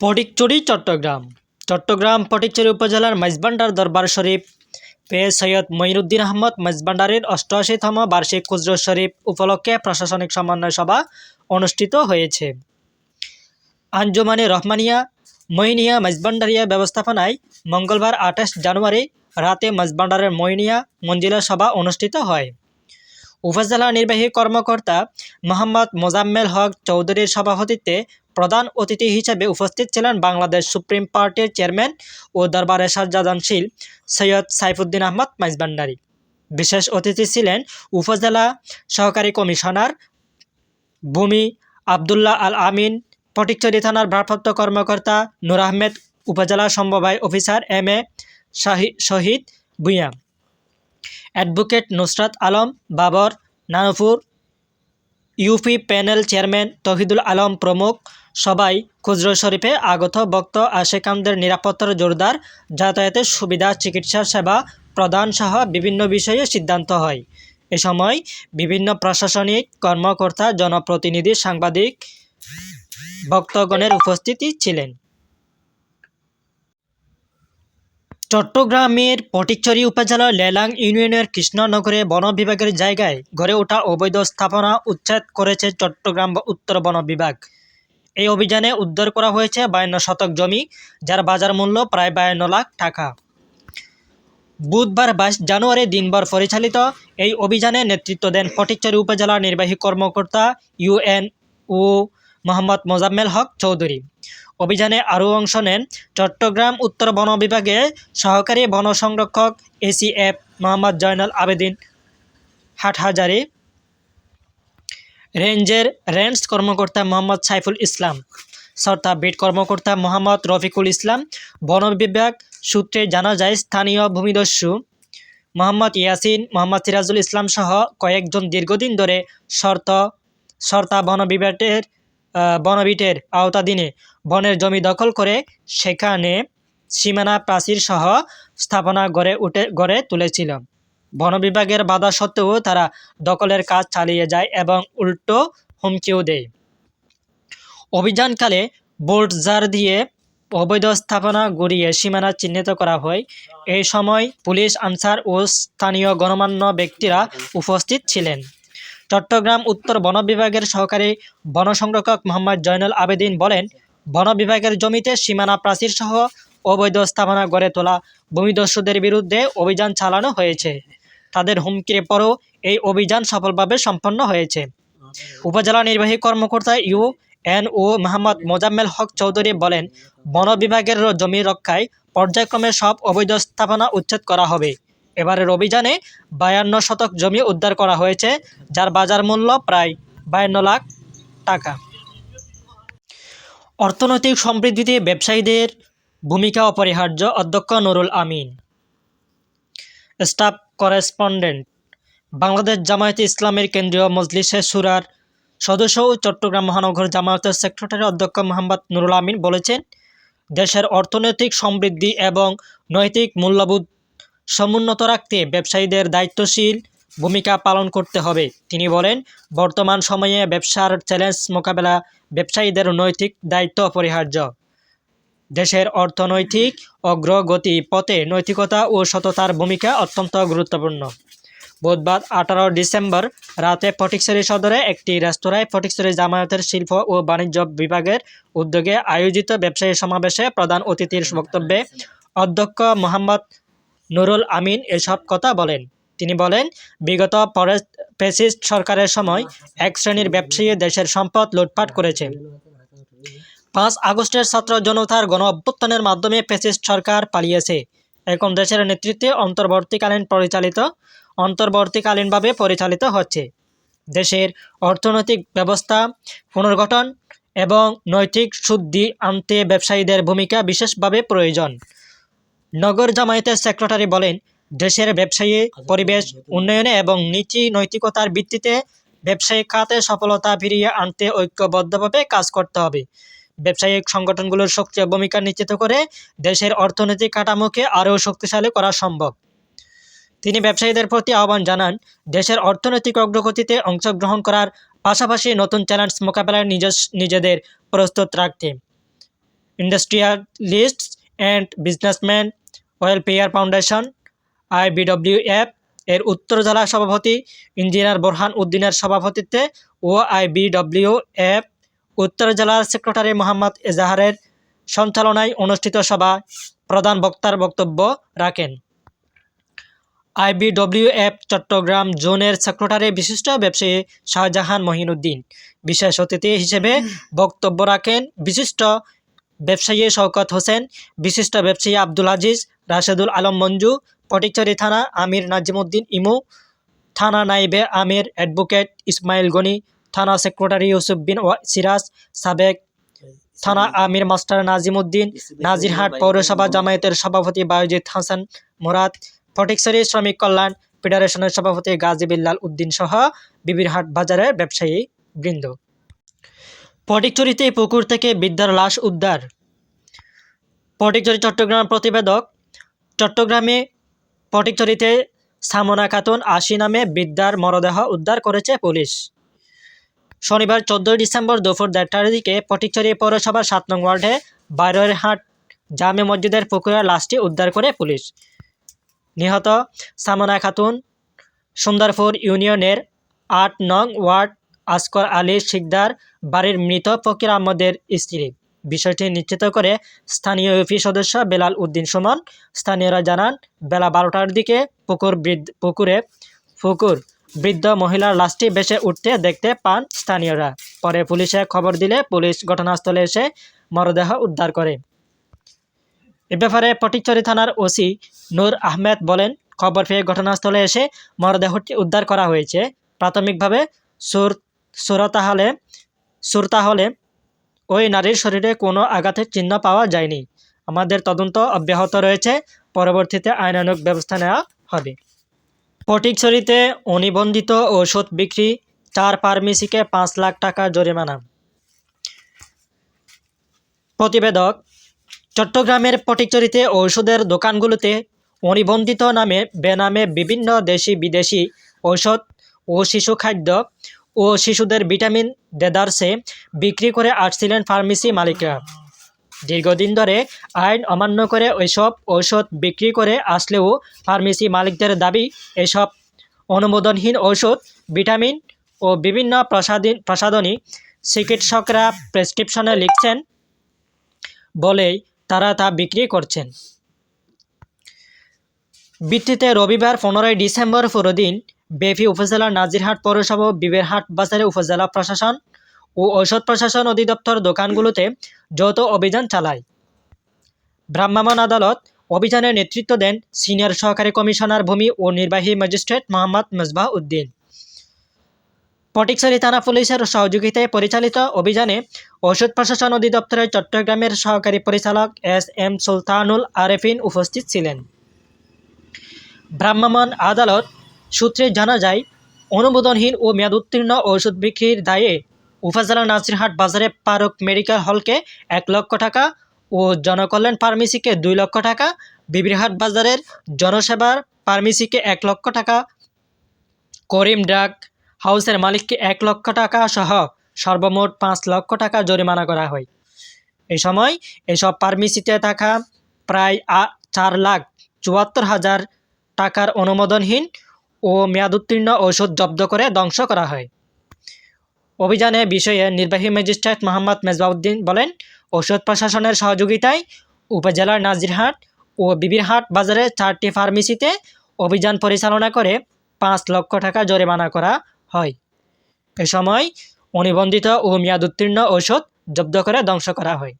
ফটিকছড়ি চট্টগ্রাম। চট্টগ্রাম ফটিকছড়ি উপজেলার মাইজবান্ডার দরবার শরীফ। পে সৈয়দ মঈনুদ্দিন আহমদ মাইজবান্ডারের অষ্টআশিতম বার্ষিক খুজরো শরীফ উপলক্ষে প্রশাসনিক সমন্বয় সভা অনুষ্ঠিত হয়েছে। আঞ্জুমানে রহমানিয়া, মইনিয়া মাইজবান্ডারিয়া ব্যবস্থাপনায় মঙ্গলবার আঠাশ জানুয়ারি রাতে মাইজবান্ডারের মইনিয়া মঞ্জিলা সভা অনুষ্ঠিত হয়। উপজেলা নির্বাহী কর্মকর্তা মোহাম্মদ মোজাম্মেল হক চৌধুরীর সভাপতিত্বে প্রধান অতিথি হিসেবে উপস্থিত ছিলেন বাংলাদেশ সুপ্রিম পার্টির চেয়ারম্যান ও দরবারে শাহজাদানশীল সৈয়দ সাইফুদ্দিন আহমদ মাইজবান্ডারি। বিশেষ অতিথি ছিলেন উপজেলা সহকারী কমিশনার ভূমি আবদুল্লাহ আল আমিন ফটিকছড়ি থানার ভারপ্রাপ্ত কর্মকর্তা নুর আহমেদ, উপজেলা সমবায় officer M A Shahi Shahid Bhuiyan. Advocate Nusrat Alam, Babar, Nanpur UP panel chairman Tohidul Alam প্রমুখ সবাই খুচরো শরীফে আগত ভক্ত আশেকামদের নিরাপত্তার জোরদার যাতায়াতের সুবিধা, চিকিৎসা সেবা প্রদান সহ বিভিন্ন বিষয়ে সিদ্ধান্ত হয়। এ সময় বিভিন্ন প্রশাসনিক কর্মকর্তা, জনপ্রতিনিধি, সাংবাদিক ভক্তগণের উপস্থিতি ছিলেন। চট্টগ্রামের ফটিকছড়ি উপজেলার লেলাং ইউনিয়নের কৃষ্ণনগরে বন বিভাগের জায়গায় গড়ে ওঠা অবৈধ স্থাপনা উচ্ছেদ করেছে চট্টগ্রাম উত্তর বন বিভাগ। এই অভিযানে উদ্ধার করা হয়েছে বায়ান্ন শতক জমি, যার বাজার মূল্য প্রায় বায়ান্ন লাখ টাকা। বুধবার বাইশ জানুয়ারি দিনভর পরিচালিত এই অভিযানে নেতৃত্ব দেন ফটিকছড়ি উপজেলা নির্বাহী কর্মকর্তা ইউএন ও মোহাম্মদ মোজাম্মেল হক চৌধুরী। অভিযানে আরও অংশ নেন চট্টগ্রাম উত্তর বন বিভাগে সহকারী বন সংরক্ষক এসিএফ মোহাম্মদ জয়নাল আবেদিন হাটহাজারি, রেঞ্জের রেঞ্জ কর্মকর্তা মোহাম্মদ সাইফুল ইসলাম সর্তা বিট কর্মকর্তা মোহাম্মদ রফিকুল ইসলাম, বন বিভাগ সূত্রে জানা যায় স্থানীয় ভূমিদস্যু মোহাম্মদ ইয়াসিন, মোহাম্মদ সিরাজুল ইসলাম সহ কয়েকজন দীর্ঘদিন ধরে শর্ত, সর্তা বন বিভাগের বনবিটের আওতাধীনে বনের জমি দখল করে সেখানে সীমানা প্রাচীর সহ স্থাপনা গড়ে উঠে, গড়ে তুলেছিল। বন বিভাগের বাধা সত্ত্বেও তারা দখলের কাজ চালিয়ে যায় এবং উল্টো হুমকিও দেয়। অভিযানকালে বোল্টজার দিয়ে অবৈধ স্থাপনা গড়িয়ে সীমানা চিহ্নিত করা হয়। এই সময় পুলিশ, আনসার ও স্থানীয় গণমান্য ব্যক্তিরা উপস্থিত ছিলেন। চট্টগ্রাম উত্তর বন বিভাগের সহকারী বন সংরক্ষক মোহাম্মদ জয়নুল আবেদিন বলেন, বন বিভাগের জমিতে সীমানা প্রাচীর সহ অবৈধ স্থাপনা গড়ে তোলা ভূমিদস্যুদের বিরুদ্ধে অভিযান চালানো হয়েছে। তাদের হুমকির পরও এই অভিযান সফলভাবে সম্পন্ন হয়েছে। উপজেলা নির্বাহী কর্মকর্তা U N O Mohammad Mozammel Haque Chowdhury বলেন, বন বিভাগের জমি রক্ষায় পর্যায়ক্রমে সব অবৈধ স্থাপনা উচ্ছেদ করা হবে। এবারের অভিযানে বায়ান্ন শতক জমি উদ্ধার করা হয়েছে, যার বাজার মূল্য প্রায় বায়ান্ন লাখ টাকা। অর্থনৈতিক সমৃদ্ধিতে ব্যবসায়ীদের ভূমিকা অপরিহার্য, অধ্যক্ষ নুরুল আমিন। স্টাফ করেসপন্ডেন্ট, বাংলাদেশ জামায়াতে ইসলামের কেন্দ্রীয় মজলিসে সুরার সদস্য ও চট্টগ্রাম মহানগর জামায়াতের সেক্রেটারি অধ্যক্ষ মোহাম্মদ নুরুল আমিন বলেছেন, দেশের অর্থনৈতিক সমৃদ্ধি এবং নৈতিক মূল্যবোধ সমুন্নত রাখতে ব্যবসায়ীদের দায়িত্বশীল ভূমিকা পালন করতে হবে। তিনি বলেন, বর্তমান সময়ে ব্যবসার চ্যালেঞ্জ মোকাবেলা ব্যবসায়ীদের নৈতিক দায়িত্ব অপরিহার্য। দেশের অর্থনৈতিক অগ্রগতি পথে নৈতিকতা ও সততার ভূমিকা অত্যন্ত গুরুত্বপূর্ণ। বুধবার আঠারো ডিসেম্বর রাতে ফটিকছড়ি সদরে একটি রেস্তোরাঁয় ফটিকছড়ি জামায়াতের শিল্প ও বাণিজ্য বিভাগের উদ্যোগে আয়োজিত ব্যবসায়ী সমাবেশে প্রধান অতিথির বক্তব্যে অধ্যক্ষ মোহাম্মদ নুরুল আমিন এসব কথা বলেন। তিনি বলেন, বিগত ফেসিস্ট সরকারের সময় এক শ্রেণির ব্যবসায়ী দেশের সম্পদ লুটপাট করেছে। পাঁচ আগস্টের ছাত্র জনতার গণ অভ্যুত্থানের মাধ্যমে ফেসিস্ট সরকার পালিয়েছে। এখন দেশের নেতৃত্বে অন্তর্বর্তীকালীন পরিচালিত, অন্তর্বর্তীকালীনভাবে পরিচালিত হচ্ছে। দেশের অর্থনৈতিক ব্যবস্থা, পুনর্গঠন এবং নৈতিক শুদ্ধি আনতে ব্যবসায়ীদের ভূমিকা বিশেষভাবে প্রয়োজন। নগর জামায়াতের সেক্রেটারি বলেন, দেশের ব্যবসায়ী, পরিবেশ, উন্নয়নে এবং নীতি নৈতিকতার ভিত্তিতে ব্যবসায়িক খাতে সফলতা ফিরিয়ে আনতে ঐক্যবদ্ধভাবে কাজ করতে হবে। ব্যবসায়িক সংগঠনগুলোর সক্রিয় ভূমিকা নিশ্চিত করে দেশের অর্থনৈতিক কাঠামোকে আরও শক্তিশালী করা সম্ভব। তিনি ব্যবসায়ীদের প্রতি আহ্বান জানান, দেশের অর্থনৈতিক অগ্রগতিতে অংশগ্রহণ করার পাশাপাশি নতুন চ্যালেঞ্জ মোকাবেলায় নিজেদের প্রস্তুত রাখতে। Industrialists and businessman welfare foundation IBWF এর উত্তর জেলা সভাপতি ইঞ্জিনিয়ার বোরহান উদ্দিনের সভাপতিত্বে, ও আইবিডব্লিউএফ উত্তর জেলার সেক্রেটারি মোহাম্মদ এজাহারের সঞ্চালনায় অনুষ্ঠিত সভায় প্রধান বক্তার বক্তব্য রাখেন। আইবিডব্লিউএফ চট্টগ্রাম জোনের সেক্রেটারি বিশিষ্ট ব্যবসায়ী শাহজাহান মহিনুদ্দিন। বিশেষ অতিথি হিসেবে বক্তব্য রাখেন বিশিষ্ট ব্যবসায়ী শওকত হোসেন, বিশিষ্ট ব্যবসায়ী আব্দুল আজিজ, রাশেদুল আলম মঞ্জু পটিকচুরি থানা আমির নাজিমুদ্দিন ইমু, থানা নাইবে আমির অ্যাডভোকেট ইসমাইল গনি, থানা সেক্রেটারি ইউসুফ বিন সিরাজ, সাবেক থানা আমির মাস্টার নাজিমুদ্দিন, নাজিরহাট পৌরসভা জামায়াতের সভাপতি বায়ুজিৎ হাসান মুরাদ ফটিকছড়ি শ্রমিক কল্যাণ ফেডারেশনের সভাপতি গাজী বিল্লাল উদ্দিন সহ বিবিরহাট বাজারের ব্যবসায়ী বৃন্দ। ফটিকছড়িতে পুকুর থেকে বৃদ্ধার লাশ উদ্ধার। ফটিকছড়ি চট্টগ্রাম প্রতিবেদক চট্টগ্রামে ফটিকছড়িতে সামনা খাতুন আশি নামে বৃদ্ধার মরদেহ উদ্ধার করেছে পুলিশ। শনিবার চোদ্দোই ডিসেম্বর দুপুর দেড়টার দিকে ফটিকছড়ি পৌরসভার সাত নং ওয়ার্ডে বাইরের হাট জামে মসজিদের পুকুরের লাশটি উদ্ধার করে পুলিশ। নিহত সামনা খাতুন সুন্দরপুর ইউনিয়নের আট নং ওয়ার্ড আসকর আলী শিকদার বাড়ির মৃত ফকির আহমদের স্ত্রী। বিষয়টি নিশ্চিত করে স্থানীয় ইউপি সদস্য বেলাল উদ্দিন সুমন স্থানীয়রা জানান, বেলা বারোটার দিকে পুকুর পুকুরে পুকুর বৃদ্ধ মহিলার লাশটি ভেসে উঠতে দেখতে পান স্থানীয়রা। পরে পুলিশে খবর দিলে পুলিশ ঘটনাস্থলে এসে মরদেহ উদ্ধার করে। এ ব্যাপারে পটিকচুরি থানার ওসি নূর আহমেদ বলেন, খবর পেয়ে ঘটনাস্থলে এসে মরদেহটি উদ্ধার করা হয়েছে। প্রাথমিকভাবে সুর সুরতাহলে সুরতাহলে ওই নারীর শরীরে কোনো আঘাতের চিহ্ন পাওয়া যায়নি। আমাদের তদন্ত অব্যাহত রয়েছে। পরবর্তীতে আইনানুগ ব্যবস্থা নেওয়া হবে। ফটিকছড়িতে অনিবন্ধিত ঔষধ বিক্রি চার ফার্মেসিকে পাঁচ লাখ টাকা জরিমানা। প্রতিবেদক, চট্টগ্রামের ফটিকছড়িতে ঔষধের দোকানগুলোতে অনিবন্ধিত নামে বেনামে বিভিন্ন দেশি বিদেশি ঔষধ ও শিশু খাদ্য ও শিশুদের ভিটামিন দেদারসে বিক্রি করে আসছিলেন ফার্মেসি মালিকরা। দীর্ঘদিন ধরে আইন অমান্য করে ওইসব ঔষধ বিক্রি করে আসলেও ফার্মেসি মালিকদের দাবি, এসব অনুমোদনহীন ঔষধ, ভিটামিন ও বিভিন্ন প্রসাদিন প্রসাধনী চিকিৎসকরা প্রেসক্রিপশনে লিখছেন বলেই তারা তা বিক্রি করছেন। ভিত্তিতে রবিবার পনেরোই ডিসেম্বর পুরোদিন বেফি উপজেলার নাজিরহাট পৌরসভা বিবেরহাট বাজারে উপজেলা প্রশাসন ও ঔষধ প্রশাসন অধিদপ্তর দোকানগুলোতে যৌথ অভিযান চালায়। ভ্রাম্যমাণ আদালত অভিযানের নেতৃত্ব দেন সিনিয়র সহকারী কমিশনার ভূমি ও নির্বাহী ম্যাজিস্ট্রেট মোহাম্মদ মেজবাহ উদ্দিন। ফটিকছড়ি থানা পুলিশের সহযোগিতায় পরিচালিত অভিযানে ঔষধ প্রশাসন অধিদপ্তরের চট্টগ্রামের সহকারী পরিচালক এস এম সুলতানুল আরেফিন উপস্থিত ছিলেন। ভ্রাম্যমাণ আদালত সূত্রে জানা যায়, অনুমোদনহীন ও মেয়াদ উত্তীর্ণ ওষুধ বিক্রির দায়ে উপজেলা নাসিরহাট বাজারে পারক মেডিকেল হলকে এক লক্ষ টাকা ও জনকল্যাণ ফার্মেসিকে দুই লক্ষ টাকা, বিবিরহাট বাজারের জনসেবার ফার্মেসিকে এক লক্ষ টাকা, করিম ড্রাগ হাউসের মালিককে এক লক্ষ টাকা সহ সর্বমোট পাঁচ লক্ষ টাকা জরিমানা করা হয়। এই সময় এসব ফার্মেসিতে থাকা প্রায় চার লাখ চুয়াত্তর হাজার টাকার অনুমোদনহীন ও মেয়াদোত্তীর্ণ ঔষধ জব্দ করে ধ্বংস করা হয়। অভিযানে বিষয়ে নির্বাহী ম্যাজিস্ট্রেট মোহাম্মদ মেজবাউদ্দিন বলেন, ঔষধ প্রশাসনের সহযোগিতায় উপজেলার নাজিরহাট ও বিবিরহাট বাজারে চারটি ফার্মেসিতে অভিযান পরিচালনা করে পাঁচ লক্ষ টাকা জরিমানা করা হয়। এ সময় অনিবন্ধিত ও মেয়াদোত্তীর্ণ ঔষধ জব্দ করে ধ্বংস করা হয়।